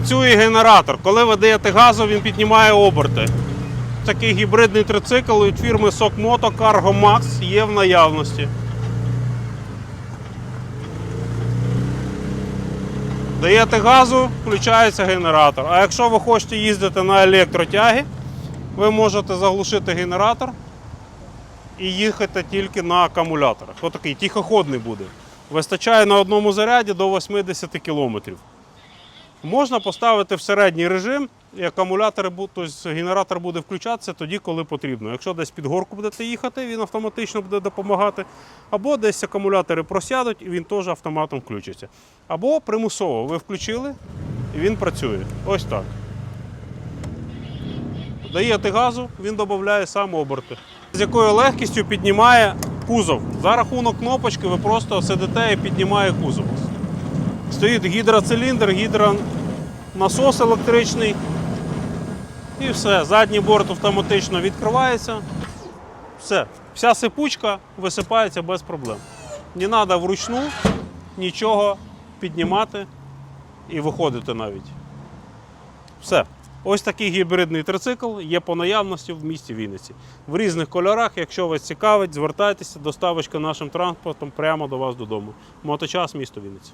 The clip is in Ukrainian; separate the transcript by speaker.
Speaker 1: Працює генератор. Коли ви даєте газу, він піднімає оберти. Такий гібридний трицикл від фірми Moto Cargo Max є в наявності. Даєте газу, включається генератор. А якщо ви хочете їздити на електротягі, ви можете заглушити генератор і їхати тільки на акумуляторах. Отакий тихоходний буде. Вистачає на одному заряді до 80 км. Можна поставити в середній режим, і акумулятори бу- тобто генератор буде включатися тоді, коли потрібно. Якщо десь під горку будете їхати, він автоматично буде допомагати. Або десь акумулятори просядуть і він теж автоматом включиться. Або примусово ви включили і він працює. Ось так. Даєте газу, він додає сам оберти. З якою легкістю піднімає кузов. За рахунок кнопочки ви просто сидите і піднімає кузов. Стоїть гідроциліндр, гідронасос електричний. І все. Задній борт автоматично відкривається. Все. Вся сипучка висипається без проблем. Не треба вручну нічого піднімати і виходити навіть. Все. Ось такий гібридний трицикл є по наявності в місті Вінниці. В різних кольорах. Якщо вас цікавить, звертайтеся, доставочка нашим транспортом прямо до вас додому. Моточас, місто Вінниці.